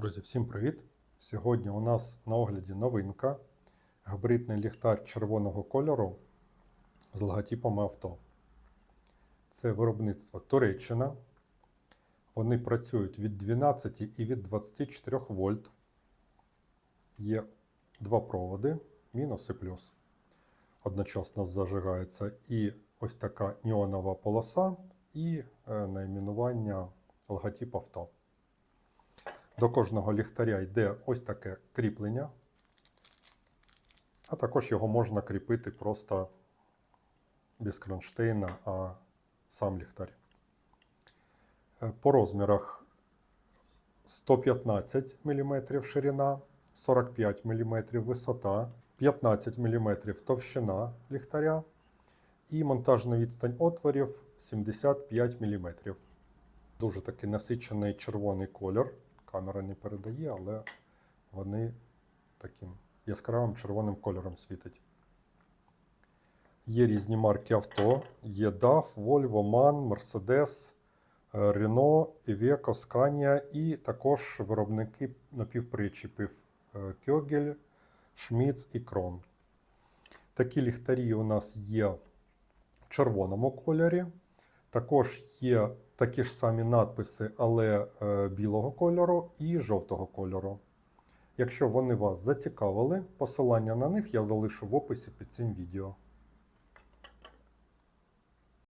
Друзі, всім привіт! Сьогодні у нас на огляді новинка габаритний ліхтар червоного кольору з логотипом авто. Це виробництво Туреччина. Вони працюють від 12 і від 24 вольт. Є два проводи, мінус і плюс. Одночасно зажигається і ось така неонова полоса, і е, найменування логотип авто. До кожного ліхтаря йде ось таке кріплення, а також його можна кріпити просто без кронштейна, а сам ліхтар. Е, По розмірах 115 мм ширина, 45 мм висота, 15 мм товщина ліхтаря і монтажна відстань отворів 75 мм. Дуже такий насичений червоний колір. Камера не передає, але вони таким яскравим червоним кольором світять. Є різні марки авто. Є DAF, Volvo, MAN, Mercedes, е, Renault, Iveco, Scania і також виробники напівпричіпів Кьогель, Schmitz і Kron. Такі ліхтарі у нас є в червоному кольорі. Також є такі ж самі надписи, але е, білого кольору і жовтого кольору. Якщо вони вас зацікавили, посилання на них я залишу в описі під цим відео.